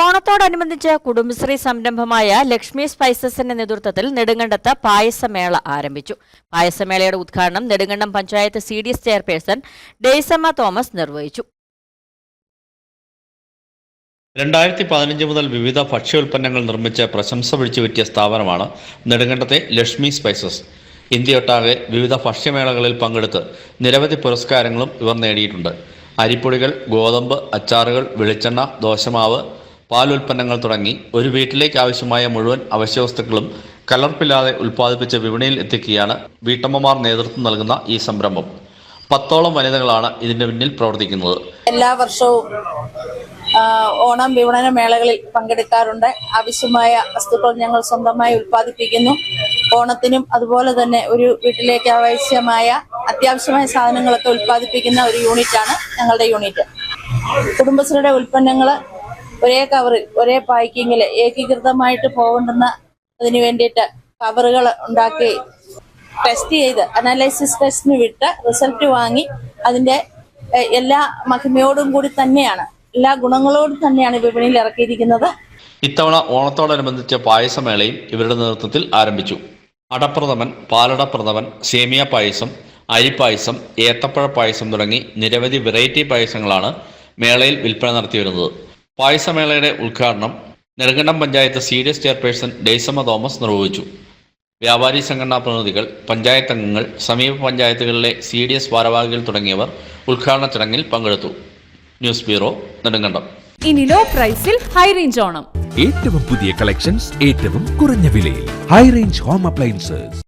ഓണത്തോടനുബന്ധിച്ച് കുടുംബശ്രീ സംരംഭമായ ലക്ഷ്മി സ്പൈസസിന്റെ നേതൃത്വത്തിൽ നെടുങ്കണ്ടത്ത് പായസമേള ആരംഭിച്ചു. പായസമേളയുടെ ഉദ്ഘാടനം Nedumkandam panchayat C D S chairperson Daisamma Thomas നിർവഹിച്ചു. രണ്ടായിരത്തി പതിനഞ്ച് മുതൽ വിവിധ ഭക്ഷ്യോൽപ്പന്നങ്ങൾ നിർമ്മിച്ച് പ്രശംസ പിടിച്ചുപറ്റിയ സ്ഥാപനമാണ് നെടുങ്കണ്ടത്തെ ലക്ഷ്മി സ്പൈസസ്. ഇന്ത്യയൊട്ടാകെ വിവിധ ഭക്ഷ്യമേളകളിൽ പങ്കെടുത്ത് നിരവധി പുരസ്കാരങ്ങളും ഇവർ നേടിയിട്ടുണ്ട്. അരിപ്പൊടികൾ ഗോതമ്പ് അച്ചാറുകൾ വെളിച്ചെണ്ണ ദോശമാവ് പാലുൽപ്പന്നങ്ങൾ തുടങ്ങി ഒരു വീട്ടിലേക്ക് ആവശ്യമായ മുഴുവൻ അവശ്യവസ്തുക്കളും കലർപ്പില്ലാതെ ഉൽപ്പാദിപ്പിച്ച് വിപണിയിൽ എത്തിക്കുകയാണ് വീട്ടമ്മമാർ നേതൃത്വം നൽകുന്ന ഈ സംരംഭം. പത്തോളം വനിതകളാണ് ഇതിന്റെ പിന്നിൽ പ്രവർത്തിക്കുന്നത്. എല്ലാ വർഷവും ഓണം വിപണന മേളകളിൽ പങ്കെടുക്കാറുണ്ട്. ആവശ്യമായ വസ്തുക്കൾ ഞങ്ങൾ സ്വന്തമായി ഉൽപ്പാദിപ്പിക്കുന്നു. ഓണത്തിനും അതുപോലെ തന്നെ ഒരു വീട്ടിലേക്ക് ആവശ്യമായ അത്യാവശ്യമായ സാധനങ്ങളൊക്കെ ഉൽപ്പാദിപ്പിക്കുന്ന ഒരു യൂണിറ്റാണ് ഞങ്ങളുടെ യൂണിറ്റ്. കുടുംബശ്രീയുടെ ഉൽപ്പന്നങ്ങൾ ഒരേ കവറിൽ ഒരേ പാക്കിങ്ങിൽ ഏകീകൃതമായിട്ട് പോകേണ്ടുന്ന അതിന് വേണ്ടിയിട്ട് കവറുകൾ ഉണ്ടാക്കി ടെസ്റ്റ് ചെയ്ത് അനാലിസിസ് ടെസ്റ്റിന് വിട്ട് റിസൾട്ട് വാങ്ങി അതിന്റെ എല്ലാ മഹിമയോടും കൂടി തന്നെയാണ് എല്ലാ ഗുണങ്ങളോടും തന്നെയാണ് വിപണിയിൽ ഇറക്കിയിരിക്കുന്നത്. ഇത്തവണ ഓണത്തോടനുബന്ധിച്ച പായസമേളയും ഇവരുടെ നേതൃത്വത്തിൽ ആരംഭിച്ചു. അടപ്രഥമൻ പാലടപ്രഥമൻ സേമിയ പായസം അരിപ്പായസം ഏത്തപ്പഴ പായസം തുടങ്ങി നിരവധി വെറൈറ്റി പായസങ്ങളാണ് മേളയിൽ വിൽപ്പന നടത്തിവരുന്നത്. പായസമേളയുടെ ഉദ്ഘാടനം Nedumkandam panchayat C D S chairperson Daisamma Thomas നിർവഹിച്ചു. വ്യാപാരി സംഘടനാ പ്രതിനിധികൾ പഞ്ചായത്ത് അംഗങ്ങൾ സമീപ പഞ്ചായത്തുകളിലെ സി ഡി എസ് ഭാരവാഹികൾ തുടങ്ങിയവർ ഉദ്ഘാടന ചടങ്ങിൽ പങ്കെടുത്തു. News bureau Nedumkandam. ഇനി ലോ പ്രൈസിൽ ഹൈ റേഞ്ച് ഓണം. ഏറ്റവും പുതിയ കളക്ഷൻസ് ഏറ്റവും കുറഞ്ഞ വിലയിൽ. High range home appliances.